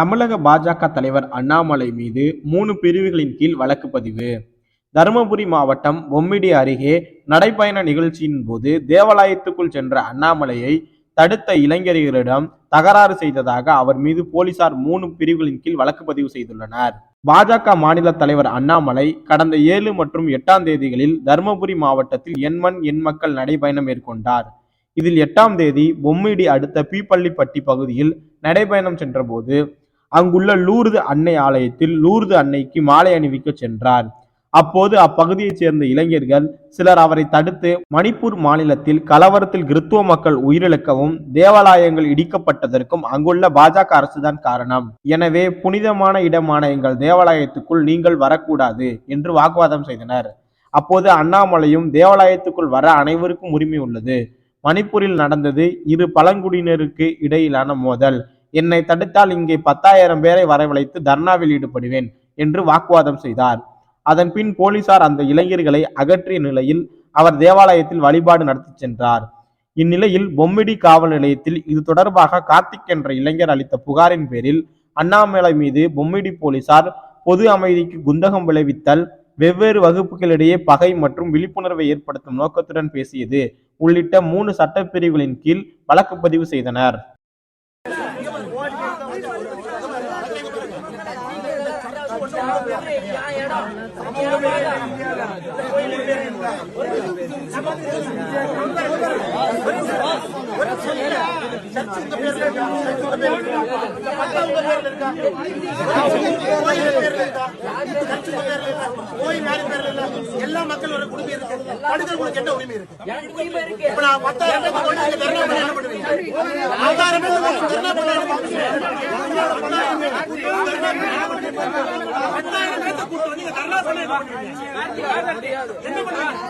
தமிழக பாஜக தலைவர் அண்ணாமலை மீது மூணு பிரிவுகளின் கீழ் வழக்கு பதிவு. தருமபுரி மாவட்டம் பொம்மிடி அருகே நடைபயண நிகழ்ச்சியின் போது தேவாலயத்துக்குள் சென்ற அண்ணாமலையை தடுத்த இளைஞர்களிடம் தகராறு செய்ததாக அவர் மீது போலீசார் மூணு பிரிவுகளின் கீழ் வழக்கு பதிவு செய்துள்ளனர். பாஜக மாநில தலைவர் அண்ணாமலை கடந்த ஏழு மற்றும் எட்டாம் தேதிகளில் தருமபுரி மாவட்டத்தில் எண்மண் எண் மக்கள் நடைபயணம் மேற்கொண்டார். இதில் எட்டாம் தேதி பொம்மிடி அடுத்த பீப்பள்ளிப்பட்டி பகுதியில் நடைபயணம் சென்றபோது அங்குள்ள லூர்து அன்னை ஆலயத்தில் லூர்து அன்னைக்கு மாலை அணிவிக்க சென்றார். அப்போது அப்பகுதியைச் சேர்ந்த இளைஞர்கள் சிலர் அவரை தடுத்து மணிப்பூர் மாநிலத்தில் கலவரத்தில் கிறித்துவ மக்கள் உயிரிழக்கவும் தேவாலயங்கள் இடிக்கப்பட்டதற்கும் அங்குள்ள பாஜக அரசுதான் காரணம். எனவே புனிதமான இடமான எங்கள் தேவாலயத்துக்குள் நீங்கள் வரக்கூடாது என்று வாக்குவாதம் செய்தனர். அப்போது அண்ணாமலையும் தேவாலயத்துக்குள் வர அனைவருக்கும் உரிமை உள்ளது. மணிப்பூரில் நடந்தது இரு பழங்குடியினருக்கு இடையிலான மோதல். என்னை தடுத்தால் இங்கே பத்தாயிரம் பேரை வரவழைத்து தர்ணாவில் ஈடுபடுவேன் என்று வாக்குவாதம் செய்தார். அதன் பின் போலீசார் அந்த இளைஞர்களை அகற்றிய நிலையில் அவர் தேவாலயத்தில் வழிபாடு நடத்தி சென்றார். இந்நிலையில் பொம்மிடி காவல் நிலையத்தில் இது தொடர்பாக கார்த்திக் என்ற இளைஞர் அளித்த புகாரின் பேரில் அண்ணாமலை மீது பொம்மிடி போலீசார் பொது அமைதிக்கு குந்தகம் விளைவித்தல் வெவ்வேறு வகுப்புகளிடையே பகை மற்றும் விழிப்புணர்வை ஏற்படுத்தும் நோக்கத்துடன் பேசியது உள்ளிட்ட மூணு சட்டப்பிரிவுகளின் கீழ் வழக்கு பதிவு செய்தனர். கோயில் யாரு பேர்ல இல்ல எல்லா மக்களோட இருக்கு படுக்கிற கெட்ட உரிமை இருக்கு இப்ப நான் பத்தாயிரம் என்ன பண்ணுவீங்க பத்தாயிரம் பத்தாயிரம் பேர் பத்தாயிரம் பேர்த்த கூட்டி நீங்க தர்ணா பண்ண என்ன பண்ணுவீங்க?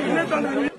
இன்னும்